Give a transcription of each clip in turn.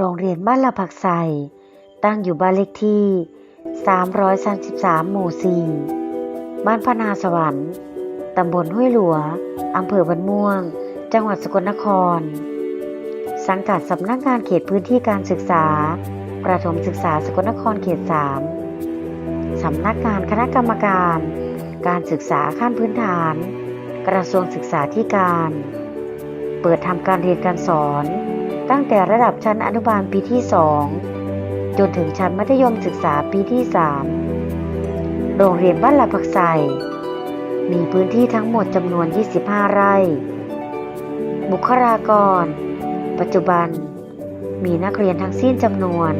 โรงเรียนบ้านละผักใสตั้งอยู่บ้านเลขที่ 333 หมู่ 4 บ้านพนาสวรรค์ตำบลห้วยหลัว อำเภอบันม่วง จังหวัดสกลนคร สังกัดสำนักงานเขตพื้นที่การศึกษา ประถมศึกษาสกลนครเขต 3 สำนักงานคณะกรรมการ การศึกษาขั้นพื้นฐาน กระทรวงศึกษาธิการ เปิดทำการเรียนการสอน ตั้งแต่ระดับชั้นอนุบาลปีที่ 2 จนถึงชั้นมัธยมศึกษาปีที่ 3 โรงเรียนบ้านลาผักใสมีพื้นที่ทั้งหมดจำนวน 25 ไร่ บุคลากร ปัจจุบัน มีนักเรียนทั้งสิ้นจำนวน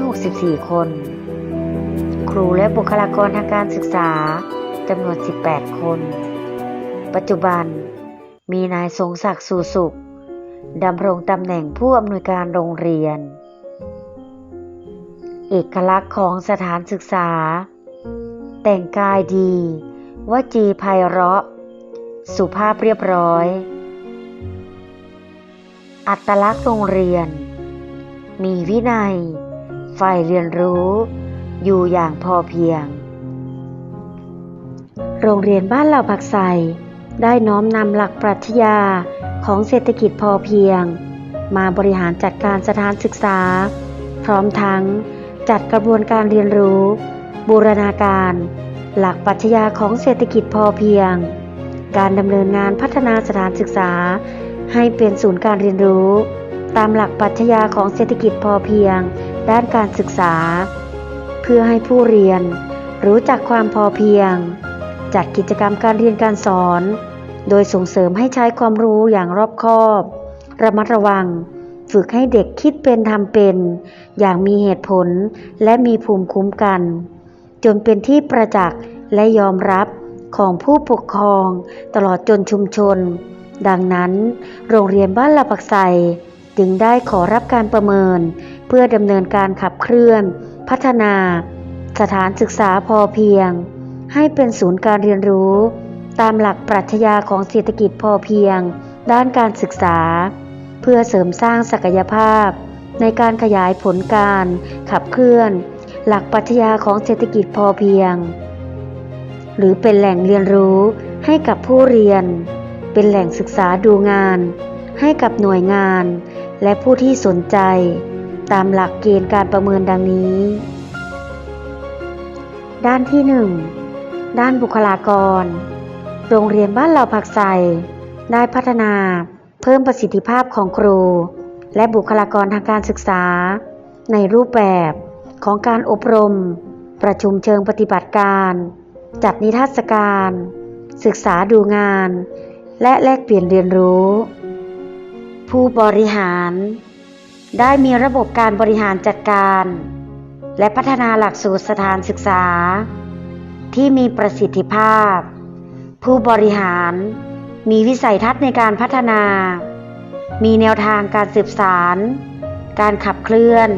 264 คน ครูและบุคลากรทางการศึกษาจำนวน 18 คน ปัจจุบัน มีนายทรงศักดิ์สุสุข ดำรงตำแหน่งผู้อำนวยการโรงเรียน เอกลักษณ์ของสถานศึกษา แต่งกายดี วจีไพเราะ สุภาพเรียบร้อย อัตลักษณ์โรงเรียน มีวินัยใฝ่เรียนรู้ อยู่อย่างพอเพียง โรงเรียนบ้านเหล่าผักใสได้น้อมนำหลักปรัชญา ของเศรษฐกิจพอเพียง มาบริหารจัดการสถานศึกษา พร้อมทั้งจัดกระบวนการเรียนรู้ บูรณาการ หลักปรัชญาของเศรษฐกิจพอเพียง การดำเนินงานพัฒนาสถานศึกษา ให้เป็นศูนย์การเรียนรู้ ตามหลักปรัชญาของเศรษฐกิจพอเพียง ด้านการศึกษา เพื่อให้ผู้เรียน รู้จักความพอเพียง จัดกิจกรรมการเรียนการสอน โดยส่งเสริมให้ใช้ความรู้อย่างรอบคอบ ระมัดระวัง ฝึกให้เด็กคิดเป็นทำเป็น อย่างมีเหตุผลและมีภูมิคุ้มกัน จนเป็นที่ประจักษ์และยอมรับของผู้ปกครองตลอดจนชุมชน ดังนั้น โรงเรียนบ้านละปักไซจึงได้ขอรับการประเมิน เพื่อดำเนินการขับเคลื่อน พัฒนา สถานศึกษาพอเพียง ให้เป็นศูนย์การเรียนรู้ ตามหลักปรัชญาของเศรษฐกิจพอเพียง ด้านการศึกษา เพื่อเสริมสร้างศักยภาพ ในการขยายผลการขับเคลื่อน หลักปรัชญาของเศรษฐกิจพอเพียง หรือเป็นแหล่งเรียนรู้ให้กับผู้เรียน เป็นแหล่งศึกษาดูงาน ให้กับหน่วยงาน และผู้ที่สนใจ ตามหลักเกณฑ์การประเมินดังนี้ ด้านที่ 1 ด้านบุคลากร โรงเรียนบ้านเหล่าผักใสได้พัฒนาเพิ่มประสิทธิภาพของครู และบุคลากรทางการศึกษา ในรูปแบบของการอบรม ประชุมเชิงปฏิบัติการ จัดนิทรรศการ ศึกษาดูงาน และแลกเปลี่ยนเรียนรู้ ผู้บริหาร ได้มีระบบการบริหารจัดการ และพัฒนาหลักสูตรสถานศึกษา ที่มีประสิทธิภาพ ผู้บริหาร มีวิสัยทัศน์ในการพัฒนา มีแนวทางการสืบสาร การขับเคลื่อน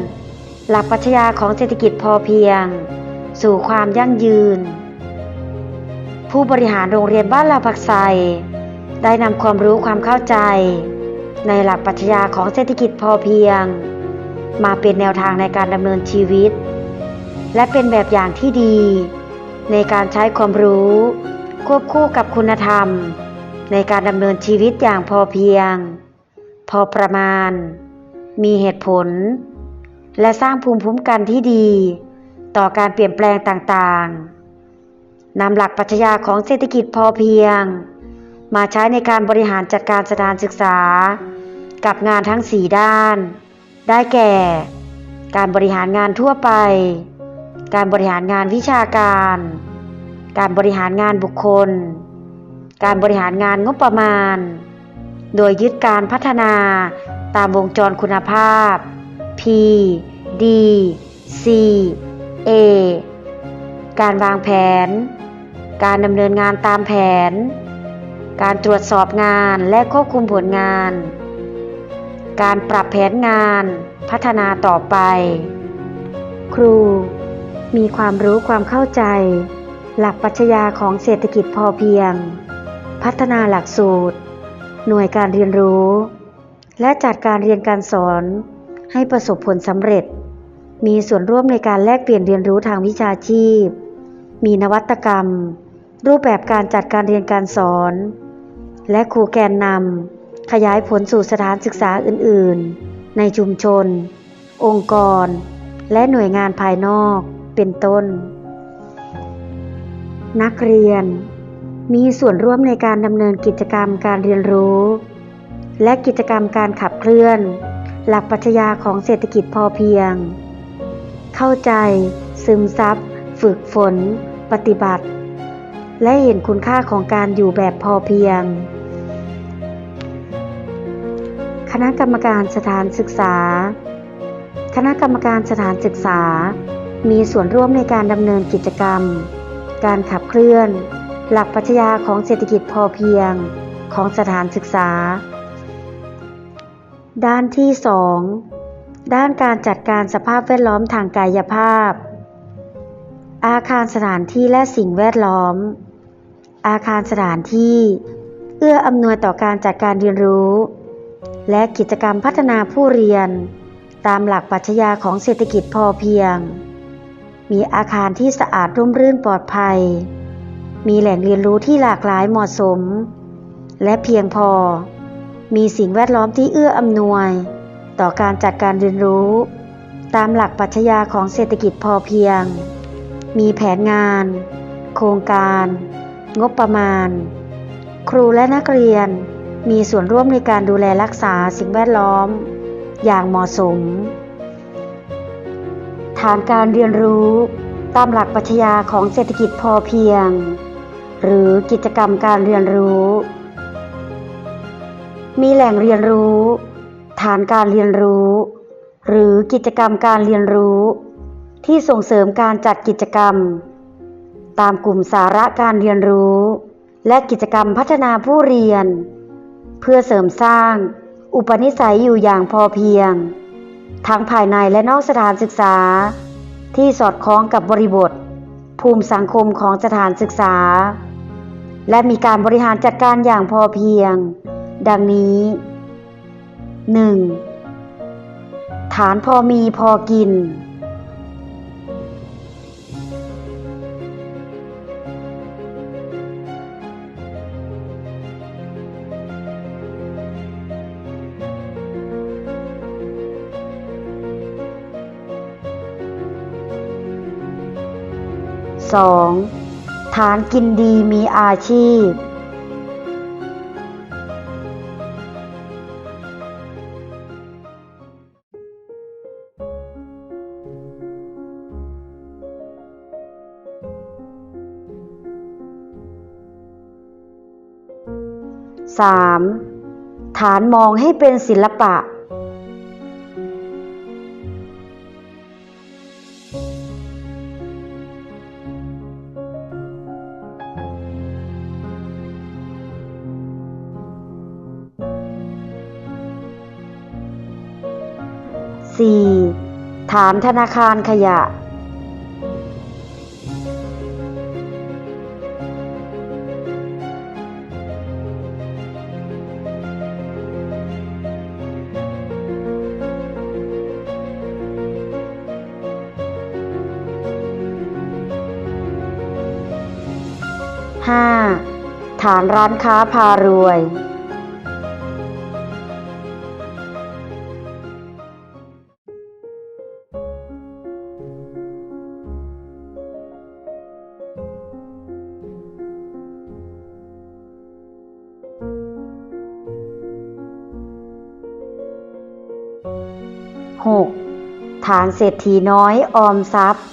หลักปรัชญาของเศรษฐกิจพอเพียง สู่ความยั่งยืน ผู้บริหารโรงเรียนบ้านลาผักไซได้นำความรู้ความเข้าใจ ในหลักปรัชญาของเศรษฐกิจพอเพียง มาเป็นแนวทางในการดำเนินชีวิต และเป็นแบบอย่างที่ดี ในการใช้ความรู้ ควบคู่กับคุณธรรม ในการดำเนินชีวิตอย่างพอเพียง พอประมาณ มีเหตุผล และสร้างภูมิคุ้มกันที่ดี ต่อการเปลี่ยนแปลงต่างๆนำหลักปรัชญาของเศรษฐกิจพอเพียง มาใช้ในการบริหารจัดการสถานศึกษา กับงานทั้ง4ด้าน ได้แก่ การบริหารงานทั่วไป การบริหารงานวิชาการ การบริหารงานบุคคล การบริหารงานงบประมาณ โดยยึดการพัฒนาตามวงจรคุณภาพ P D C A การวางแผน การดำเนินงานตามแผน การตรวจสอบงานและควบคุมผลงาน การปรับแผนงานพัฒนาต่อไป ครูมีความรู้ความเข้าใจ หลักปรัชญาของเศรษฐกิจพอเพียง พัฒนาหลักสูตร หน่วยการเรียนรู้ และจัดการเรียนการสอนให้ประสบผลสำเร็จ มีส่วนร่วมในการแลกเปลี่ยนเรียนรู้ทางวิชาชีพ มีนวัตกรรม รูปแบบการจัดการเรียนการสอน และครูแกนนำขยายผลสู่สถานศึกษาอื่น ๆ ในชุมชน องค์กร และหน่วยงานภายนอก เป็นต้น นักเรียน มีส่วนร่วมในการดำเนินกิจกรรมการเรียนรู้ และกิจกรรมการขับเคลื่อน หลักปรัชญาของเศรษฐกิจพอเพียง เข้าใจ ซึมซับ ฝึกฝน ปฏิบัติ และเห็นคุณค่าของการอยู่แบบพอเพียง คณะกรรมการสถานศึกษา คณะกรรมการสถานศึกษา มีส่วนร่วมในการดำเนินกิจกรรม การขับเคลื่อน หลักปรัชญาของเศรษฐกิจพอเพียงของสถานศึกษา ด้านที่ 2 ด้านการจัดการสภาพแวดล้อมทางกายภาพ อาคารสถานที่และสิ่งแวดล้อม อาคารสถานที่ เอื้ออำนวยต่อการจัดการเรียนรู้ และกิจกรรมพัฒนาผู้เรียน ตามหลักปรัชญาของเศรษฐกิจพอเพียง มีอาคารที่สะอาดร่มรื่นปลอดภัย มีแหล่งเรียนรู้ที่หลากหลายเหมาะสม และเพียงพอ มีสิ่งแวดล้อมที่เอื้ออำนวย ต่อการจัดการเรียนรู้ ตามหลักปรัชญาของเศรษฐกิจพอเพียง มีแผนงาน โครงการ งบประมาณ ครูและนักเรียนมีส่วนร่วมในการดูแลรักษาสิ่งแวดล้อม อย่างเหมาะสม ฐานการเรียนรู้ ตามหลักปรัชญาของเศรษฐกิจพอเพียง หรือกิจกรรมการเรียนรู้ มีแหล่งเรียนรู้ ฐานการเรียนรู้ หรือกิจกรรมการเรียนรู้ ที่ส่งเสริมการจัดกิจกรรม ตามกลุ่มสาระการเรียนรู้ และกิจกรรมพัฒนาผู้เรียน เพื่อเสริมสร้าง อุปนิสัยอยู่อย่างพอเพียง ทั้งภายในและนอกสถานศึกษา ที่สอดคล้องกับบริบท ภูมิสังคมของสถานศึกษา และมีการบริหารจัดการอย่างพอเพียง ดังนี้ 1. ฐานพอมีพอกิน 2. ฐานกินดีมีอาชีพ 3. ฐานมองให้เป็นศิลปะ 4. ฐานธนาคารขยะ 5. ฐานร้านค้าพารวย 6. ฐานเศรษฐีน้อยออมทรัพย์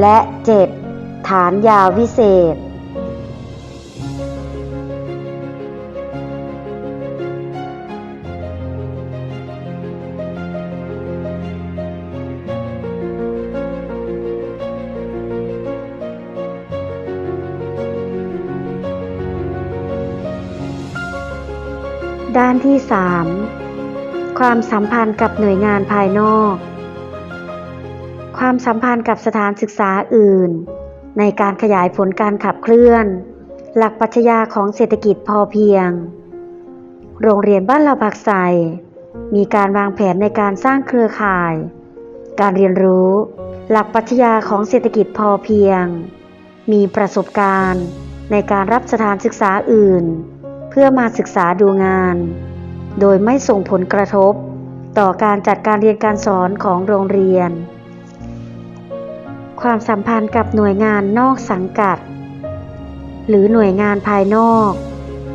และ 7. ฐานยาวิเศษ ด้านที่ 3 ความสัมพันธ์กับหน่วยงานภายนอก ความสัมพันธ์กับสถานศึกษาอื่น ในการขยายผลการขับเคลื่อน หลักปรัชญาของเศรษฐกิจพอเพียง โรงเรียนบ้านเราผักใสมีการวางแผนในการสร้างเครือข่าย การเรียนรู้ หลักปรัชญาของเศรษฐกิจพอเพียง มีประสบการณ์ในการรับสถานศึกษาอื่น เพื่อมาศึกษาดูงาน โดยไม่ส่งผลกระทบ ต่อการจัดการเรียนการสอนของโรงเรียน ความสัมพันธ์กับหน่วยงานนอกสังกัด หรือหน่วยงานภายนอก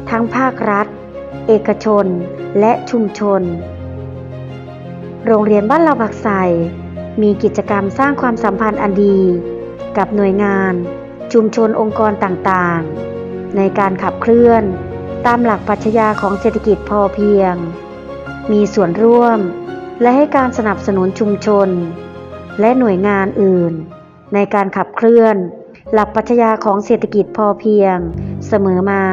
ทั้งภาครัฐ เอกชน และชุมชน โรงเรียนบ้านเราผักใสมีกิจกรรมสร้างความสัมพันธ์อันดี กับหน่วยงาน ชุมชนองค์กรต่างๆ ในการขับเคลื่อน ตามหลักปรัชญาของเศรษฐกิจพอเพียง มีส่วนร่วม และให้การสนับสนุนชุมชน และหน่วยงานอื่น ในการขับเคลื่อน หลักปรัชญาของเศรษฐกิจพอเพียง เสมอมา